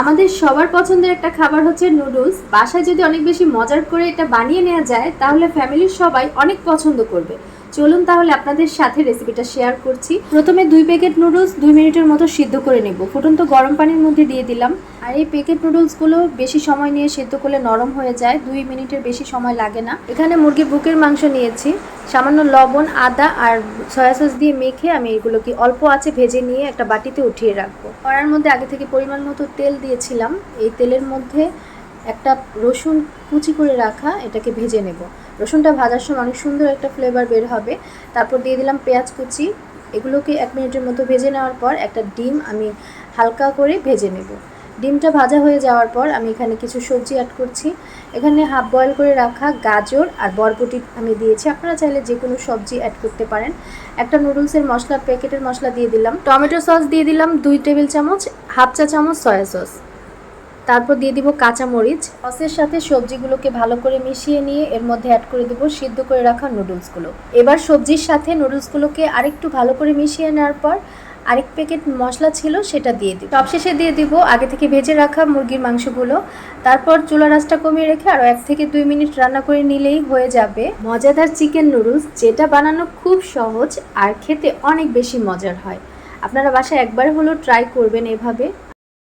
আমাদের সবার পছন্দের একটা খাবার হচ্ছে নুডলস। বাসায় যদি অনেক বেশি মজার করে এটা বানিয়ে নেওয়া যায়, তাহলে ফ্যামিলির সবাই অনেক পছন্দ করবে। চলুন তাহলে আপনাদের সাথে রেসিপিটা শেয়ার করছি। প্রথমে দুই প্যাকেট নুডলস দুই মিনিটের মতো সিদ্ধ করে নেব। ফুটন্ত গরম পানির মধ্যে দিয়ে দিলাম। আর এই প্যাকেট নুডলসগুলো বেশি সময় নিয়ে সেদ্ধ করলে নরম হয়ে যায়। দুই মিনিটের বেশি সময় লাগে না। এখানে মুরগির বুকের মাংস নিয়েছি। সামান্য লবণ, আদা আর সয়া সস দিয়ে মেখে আমি এগুলোকে অল্প আছে ভেজে নিয়ে একটা বাটিতে উঠিয়ে রাখব। কড়ার মধ্যে আগে থেকে পরিমাণ মতো তেল দিয়েছিলাম। এই তেলের মধ্যে একটা রসুন কুচি করে রাখা, এটাকে ভেজে নেব। রসুনটা ভাজার সময় অনেক সুন্দর একটা ফ্লেভার বের হবে। তারপর দিয়ে দিলাম পেঁয়াজ কুচি। এগুলোকে এক মিনিটের মতো ভেজে নেওয়ার পর একটা ডিম আমি হালকা করে ভেজে নেব। ডিমটা ভাজা হয়ে যাওয়ার পর আমি এখানে কিছু সবজি অ্যাড করছি। এখানে হাফ বয়েল করে রাখা গাজর আর বরবটি আমি দিয়েছি। আপনারা চাইলে যে কোনো সবজি অ্যাড করতে পারেন। একটা নুডলসের মশলা প্যাকেটের মশলা দিয়ে দিলাম। টমেটো সস দিয়ে দিলাম দুই টেবিল চামচ হাফ চা চামচ সয়া সস তারপর দিয়ে দিব কাঁচামরিচ, সসের সাথে সবজিগুলোকে ভালো করে মিশিয়ে নিয়ে এর মধ্যে অ্যাড করে দেবো সিদ্ধ করে রাখা নুডলসগুলো এবার সবজির সাথে নুডলসগুলোকে আরেকটু ভালো করে মিশিয়ে নেওয়ার পর আরেক প্যাকেট মশলা ছিল সেটা দিয়ে দিব। সবশেষে দিয়ে দিব আগে থেকে ভেজে রাখা মুরগির মাংসগুলো। তারপর চুলা রাসটা কমিয়ে রেখে আরও এক থেকে দুই মিনিট রান্না করে নিলেই হয়ে যাবে। মজাদার চিকেন নুডলস যেটা বানানো খুব সহজ আর খেতে অনেক বেশি মজার হয়। আপনারা বাসায় একবার হলেও ট্রাই করবেন এভাবে।